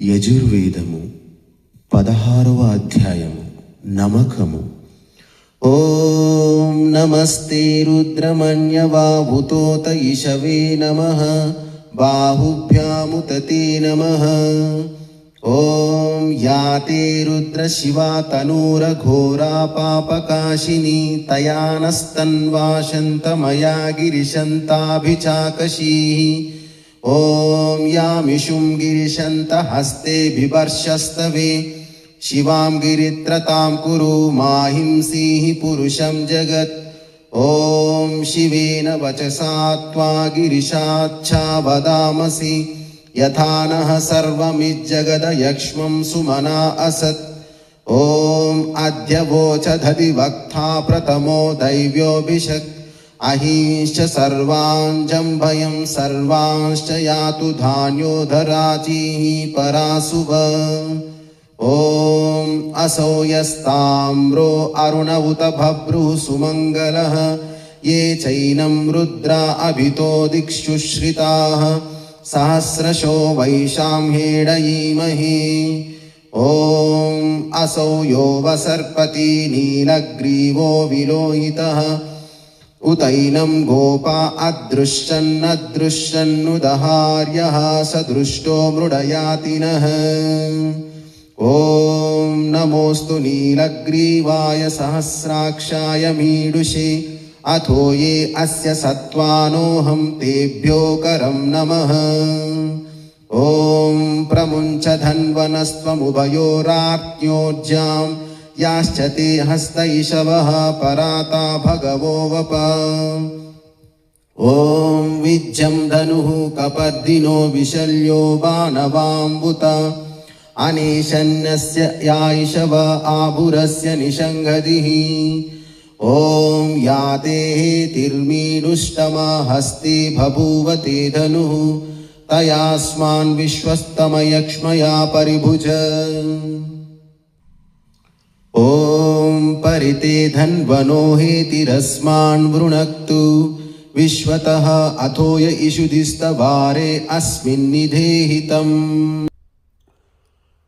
యజుర్వేదము పదహారవ అధ్యాయము. నమకము. ఓం నమస్తే రుద్రమన్యవాభుతోత ఇషవే నమ. బాహుభ్యాముతతే నమ. ఓం యాతే రుద్రశివా తనూరఘోరా పాపకాశిని తయానస్తన్వాశంతమయా గిరిశంతాభిచాకశీः. ॐ यामिषुं गिरिशन्तहस्ते बिभर्षस्तवे शिवां गिरित्रतां कुरु माहिंसीः पुरुषं जगत्। ॐ शिवेन वचसा त्वा गिरिशाच्छा वदामसि। यथा नः सर्वमिज्जगदयक्ष्मं सुमना असत्। ॐ अद्य वोचधधिवक्ता प्रथमो दैव्योऽभिषक् अहीश्च सर्वाञ्जम्भयं सर्वांश्च यातु धान्योधराजीः परासुव ॐ असौ यस्ताम्रो अरुण उत भभ्रुः सुमङ्गलः ये चैनं रुद्रा अभितो दिक्षुश्रिताः सहस्रशो वैशाम्हेडयीमहि ॐ असौ यो वसर्पति नीलग्रीवो विलोहितः उतैनं गोपा अदृश्यन्नदृश्यन्नुदहार्यः स दृष्टो मृडयाति नः ॐ नमोऽस्तु नीलग्रीवाय सहस्राक्षाय मीडुषे अथो ये अस्य सत्त्वानोऽहं तेभ्यो करं नमः ॐ प्रमुञ्च धन्वनस्त्वमुभयोरार्त्योज्याम् याश्च ते हस्त इषवः पराता भगवो वप ॐ विज्जं धनुः कपर्दिनो विशल्यो बाणवाम्बुत अनेशन्यस्य यायिषव आभुरस्य निषङ्गदिः ॐ याते तिर्मीडुष्टमा हस्ते बभूव ते धनुः तयास्मान् विश्वस्तमयक्ष्मया परिभुज ॐ परिते धन्वनो हेतिरस्मान् वृणक्तु। विश्वतः अथो य इषुधिस्तवारे अस्मिन्निधेहितम्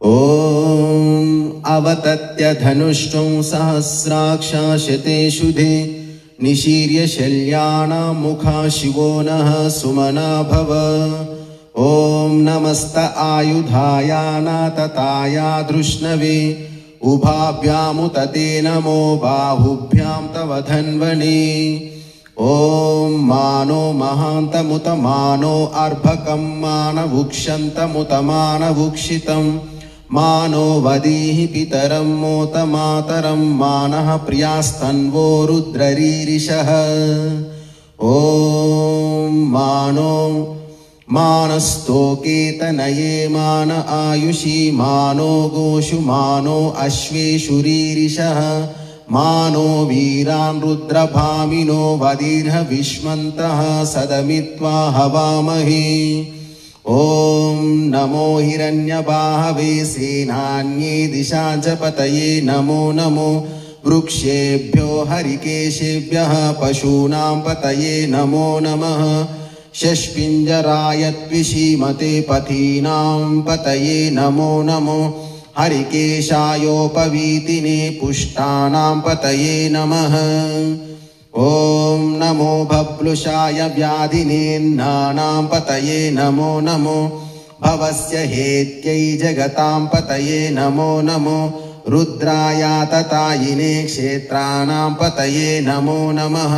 ॐ अवतत्य धनुष्टौ सहस्राक्षाशते शुधे निशीर्य शल्याणां मुखा शिवो नः सुमना भव। ॐ नमस्त आयुधायानातताया धृष्णवे उभाभ्यामुत ते नमो बाहुभ्यां तव धन्वने ॐ मानो महान्तमुत मानो अर्भकं मानवुक्षन्तमुत मानवुक्षितं मानो वदीः पितरं मोत मातरं मानः प्रियास्तन्वो रुद्ररीरिषः ॐ मानो मानस्तोकेतनये मान आयुषी मानो गोषु मानो अश्वेषुरीरिषः मानो वीरान् रुद्रभामिनो वदीर्ह विश्वन्तः सदमित्वा हवामहे ॐ नमो हिरण्यबाहवे सेनान्ये दिशा च पतये नमो नमो वृक्षेभ्यो हरिकेशेभ्यः पशूनां पतये नमो नमः शष्पिञ्जराय त्विषीमते पथीनां पतये नमो नमो हरिकेशायोपवीतिने पुष्टानां पतये नमः ॐ नमो बभ्लुषाय व्याधिनेन्नानां पतये नमो नमो भवस्य हेत्यै जगतां पतये नमो नमो रुद्रायाततायिने क्षेत्राणां पतये नमो नमः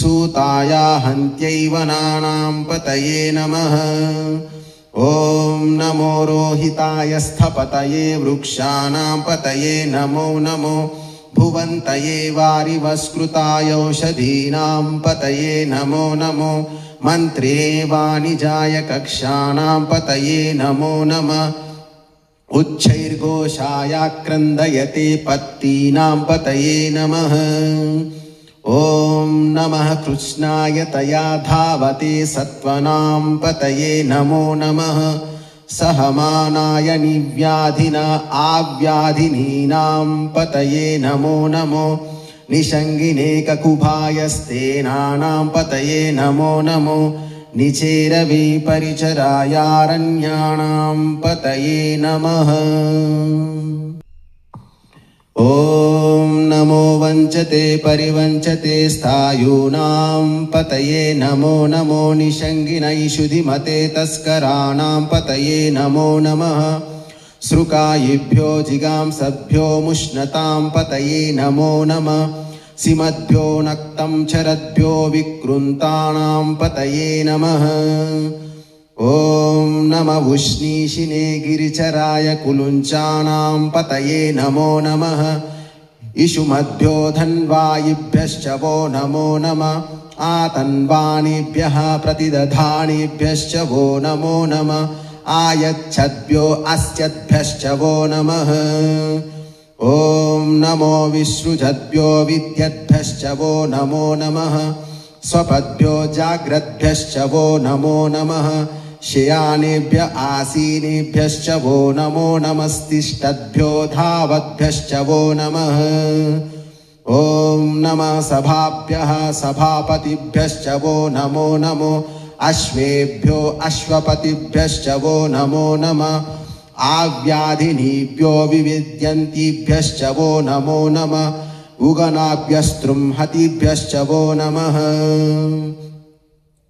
सूताया हन्त्यै वनानां पतये नमः ॐ नमो रोहिताय स्थपतये वृक्षाणां पतये नमो नमो भुवन्तये वारिवस्कृतायौषधीनां पतये नमो नमो मन्त्रे वाणिजाय कक्षाणां पतये नमो नमः उच्चैर्घोषायाक्रन्दयते पत्तीनां पतये नमः ॐ नमः कृष्णाय तया धावते सत्त्वनां पतये नमो नमः। सहमानाय निव्याधिन आव्याधिनीनां पतये नमो नमो। निषङ्गिनेककुभायस्तेनानां पतये नमो नमो। निचेरवे परिचरायारण्याणां पतये नमः। ॐ नमो वञ्चते परिवञ्चते स्थायूनां पतये नमो नमो निषङ्गिनैषुधिमते तस्कराणां पतये नमो नमः सृकायिभ्यो जिगांसभ्यो मुष्णतां पतये नमो नमः सिमद्भ्यो नक्तं चरद्भ्यो विकृन्ताणां पतये नमः ॐ नम उष्णीशिने गिरिचराय कुलुञ्चानां पतये नमो नमः इषुमद्भ्यो धन्वायिभ्यश्च वो नमो नमः। आतन्वाणिभ्यः प्रतिदधानिभ्यश्च वो नमो नमः। आयच्छद्भ्यो अस्यद्भ्यश्च वो नमः। ॐ नमो विसृजद्भ्यो विद्यद्भ्यश्च वो नमो नमः। स्वपद्भ्यो जाग्रद्भ्यश्च वो नमो नमः। शयानेभ्य आसीनेभ्यश्च वो नमो नमस्तिष्ठद्भ्यो धावद्भ्यश्च वो नमः। ॐ नमः सभाभ्यः सभापतिभ्यश्च वो नमो नमो। अश्वेभ्यो अश्वपतिभ्यश्च वो नमो नमः। आव्याधिनीभ्यो विविद्यन्तीभ्यश्च वो नमो नमः। उगनाभ्यस्तृंहतिभ्यश्च वो नमः।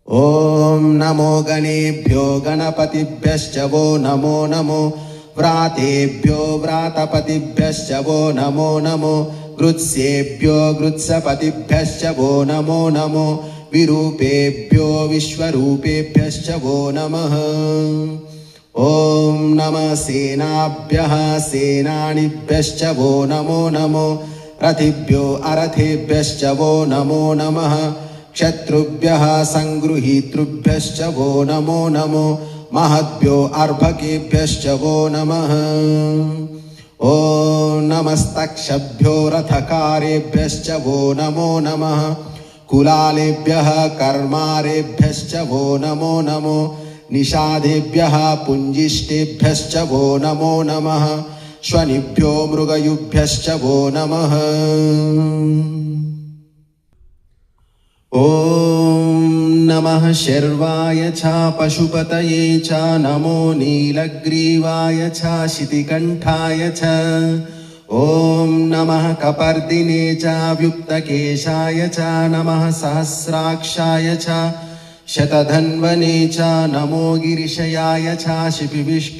ॐ नमो गणेभ्यो गणपतिभ्यश्च वो नमो नमो व्रातेभ्यो व्रातपतिभ्यश्च वो नमो नमो गृत्सेभ्यो गृत्सपतिभ्यश्च वो नमो नमो विरूपेभ्यो विश्वरूपेभ्यश्च वो नमः। ॐ नमः सेनाभ्यः सेनानिभ्यश्च वो नमो नमो रथिभ्यो अरथेभ्यश्च वो नमो नमः क्षत्रुभ्यः सङ्गृहीतृभ्यश्च वो नमो नमो महद्भ्यो अर्भकेभ्यश्च वो नमः। ॐ नमस्तक्षभ्यो रथकारेभ्यश्च वो नमो नमः। कुलालेभ्यः कर्मारेभ्यश्च वो नमो नमो। निषादेभ्यः पुञ्जिष्टेभ्यश्च वो नमो नमः। श्वनिभ्यो मृगयुभ्यश्च वो नमः ॐ नमः शर्वाय च पशुपतये च नमो नीलग्रीवाय च शितिकण्ठाय च। ॐ नमः कपर्दिने च व्युक्तकेशाय च नमः सहस्राक्षाय च शतधन्वने च नमो गिरिशयाय च शिपिविष्ठा